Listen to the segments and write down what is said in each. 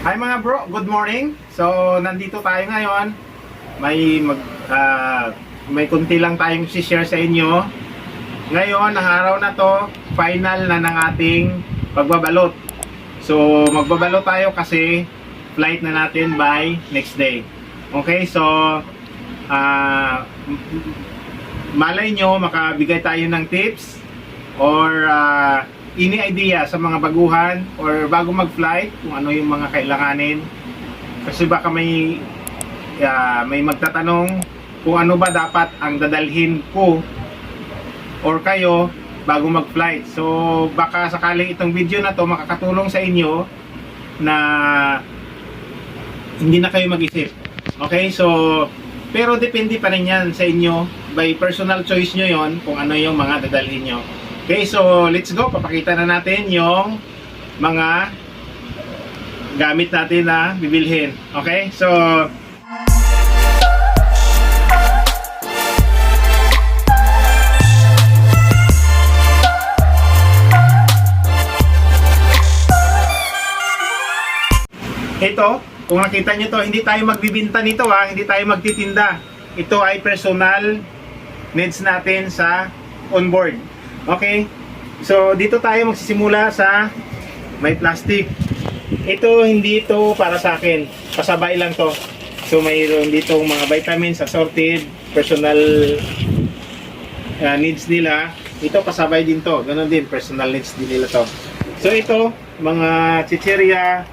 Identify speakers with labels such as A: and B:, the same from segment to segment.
A: Hi mga bro, good morning. So, nandito tayo ngayon. May mag ah, may kunti lang tayong share sa inyo. Ngayon, ang araw na to, final na ng ating pagbabalot. So, magbabalot tayo kasi flight na natin by next day. Okay, so m- malay nyo makabigay tayo ng tips or ah, any idea sa mga baguhan or bago mag-flight kung ano yung mga kailanganin? Kasi baka may ah, may magtatanong kung ano ba dapat ang dadalhin ko or kayo bago mag-flight. So baka sakaling itong video na to makakatulong sa inyo na hindi na kayo mag-isip. Okay? So pero depende pa rin yan sa inyo. By personal choice nyo yon kung ano yung mga dadalhin nyo Okay, so let's go. Papakita na natin yung mga gamit natin na bibilhin. Okay, so ito, kung nakita nyo to, hindi tayo magbibinta nito ha, hindi tayo magtitinda. Ito ay personal needs natin sa onboard. Okay? So, dito tayo magsisimula sa may plastic. Ito, hindi ito para sa akin. Pasabay lang to. So, mayroon dito mga vitamins, assorted, personal uh, needs nila. Ito, pasabay din to. Ganon din, personal needs din nila to. So, ito, mga chicheria,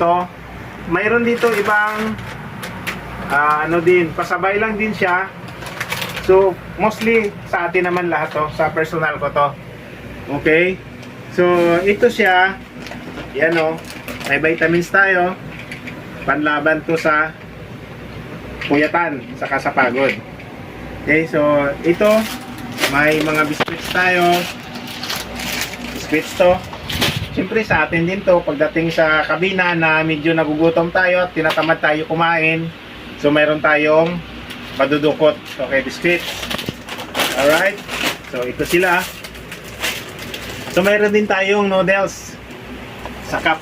A: to. Mayroon dito ibang ah, ano din, pasabay lang din siya. So, mostly sa atin naman lahat to, sa personal ko to. Okay? So, ito siya. Yan o. May vitamins tayo. Panlaban to sa puyatan, sa pagod. Okay, so ito, may mga biscuits tayo. Biscuits to. Siyempre sa atin din to, pagdating sa kabina na medyo nagugutom tayo at tinatamad tayo kumain. So, mayroon tayong madudukot. Okay, biscuits. Alright. So, ito sila. So, mayroon din tayong noodles. Sa cup.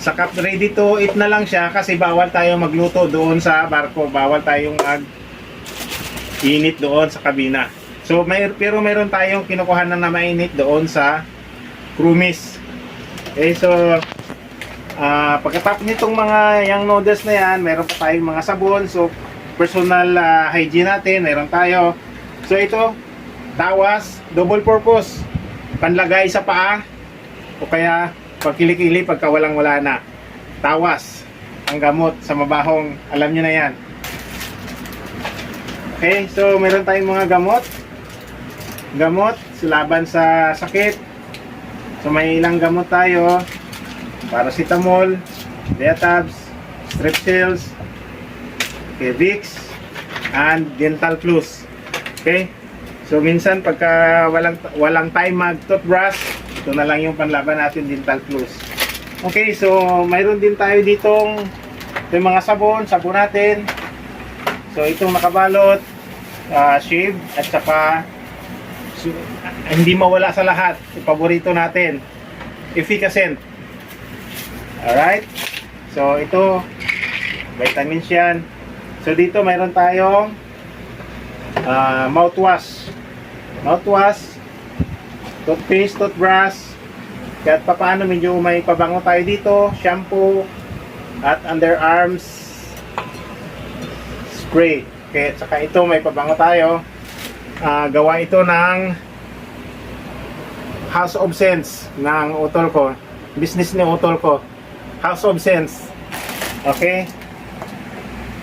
A: Sa cup, ready to eat na lang siya kasi bawal tayo magluto doon sa barko. Bawal tayong mag init doon sa kabina. So, may, pero mayroon tayong kinukuha na na mainit doon sa crewmiss. Okay, so, ah pagkatapos nitong mga yung noodles na yan, meron pa tayong mga sabon. So, personal ah, hygiene natin, meron tayo. So, ito, tawas, double purpose. Panlagay sa paa, o kaya pagkilikili pagka walang wala na. Tawas, ang gamot sa mabahong, alam nyo na yan. Okay, so meron tayong mga gamot. Gamot, laban sa sakit. So may ilang gamot tayo. Paracetamol, Diatabs, Strepsils, okay, Vicks, and Dental Plus. Okay? So minsan pagka walang walang time mag-toothbrush, ito na lang yung panlaban natin Dental Plus. Okay, so mayroon din tayo ditong ito yung mga sabon, sabon natin. So itong nakabalot, ah, shave at saka so, hindi mawala sa lahat, yung paborito natin, efficacent. Alright? So ito, vitamins yan. So dito mayroon tayong ah, mouthwash. Mouthwash, toothpaste, toothbrush, kahit pa paano medyo may pabango tayo dito, shampoo, at underarms spray. Okay, saka ito may pabango tayo. Ah, gawa ito ng House of Sense ng utol ko. Business ni utol ko. House of Sense. Okay?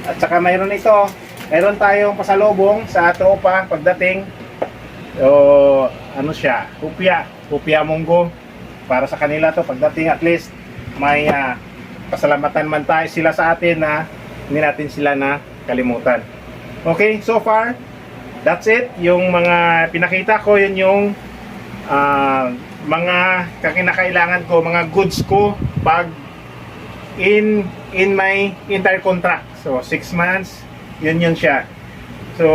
A: At saka mayroon ito. Mayroon tayong pasalubong sa tropa pagdating. O ano siya? Kupya. Kupya munggo. Para sa kanila to pagdating at least may ah, pasalamatan man tayo sila sa atin na hindi natin sila na kalimutan. Okay, so far, that's it. Yung mga pinakita ko, yun yung ah, mga kakinakailangan ko, mga goods ko pag in in my entire contract. So, 6 months, yun yun siya. So,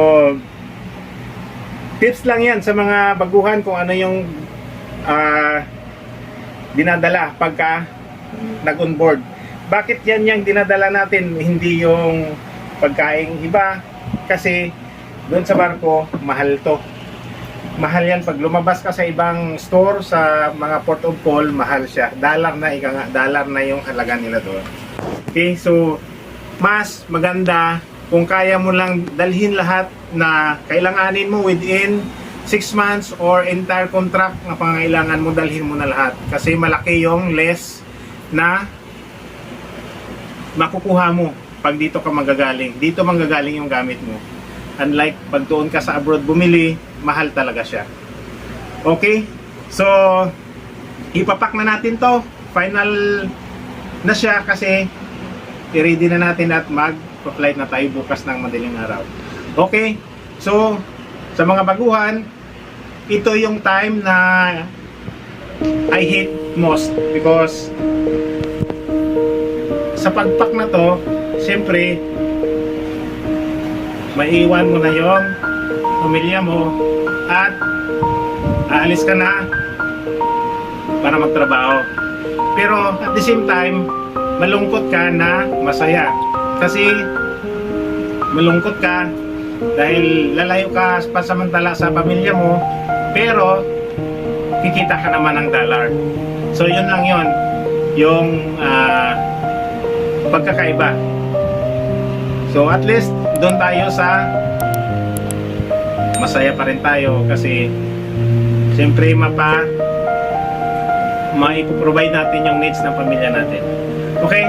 A: tips lang yan sa mga baguhan kung ano yung ah, dinadala pagka nag-onboard. bakit yan yung dinadala natin, hindi yung pagkain iba? Kasi doon sa barko, mahal to. Mahal yan. Pag lumabas ka sa ibang store, sa mga port of call, mahal siya. Dollar na, ika nga, dollar na yung halaga nila doon. Okay, so, mas maganda kung kaya mo lang dalhin lahat na kailanganin mo within 6 months or entire contract na pangailangan mo dalhin mo na lahat. Kasi malaki yung less na makukuha mo pag dito ka magagaling. Dito manggagaling yung gamit mo. Unlike pag doon ka sa abroad bumili, mahal talaga siya. Okay? So, ipapak na natin to. Final na siya kasi i-ready na natin at mag-flight na tayo bukas ng madaling araw. Okay? So, sa mga baguhan, ito yung time na I hate most because sa pagpak na to, siyempre, maiwan mo na yung pamilya mo at aalis ka na para magtrabaho. Pero at the same time, malungkot ka na masaya. Kasi malungkot ka dahil lalayo ka pansamantala sa pamilya mo, pero kikita ka naman ng dollar. So yun lang yun, yung ah, pagkakaiba. So at least doon tayo sa masaya pa rin tayo kasi siyempre mapa maipoprovide natin yung needs ng pamilya natin. Okay?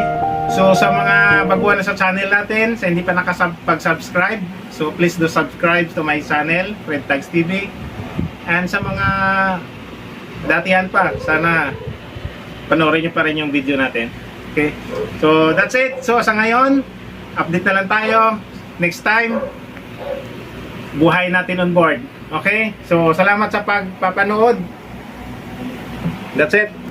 A: So sa mga baguhan na sa channel natin, sa hindi pa nakapag-subscribe, so please do subscribe to my channel, Fred Tags TV. And sa mga datihan pa, sana panoorin nyo pa rin yung video natin. Okay? So that's it. So sa ngayon, update na lang tayo. Next time, buhay natin on board. Okay? So salamat sa pagpapanood. That's it.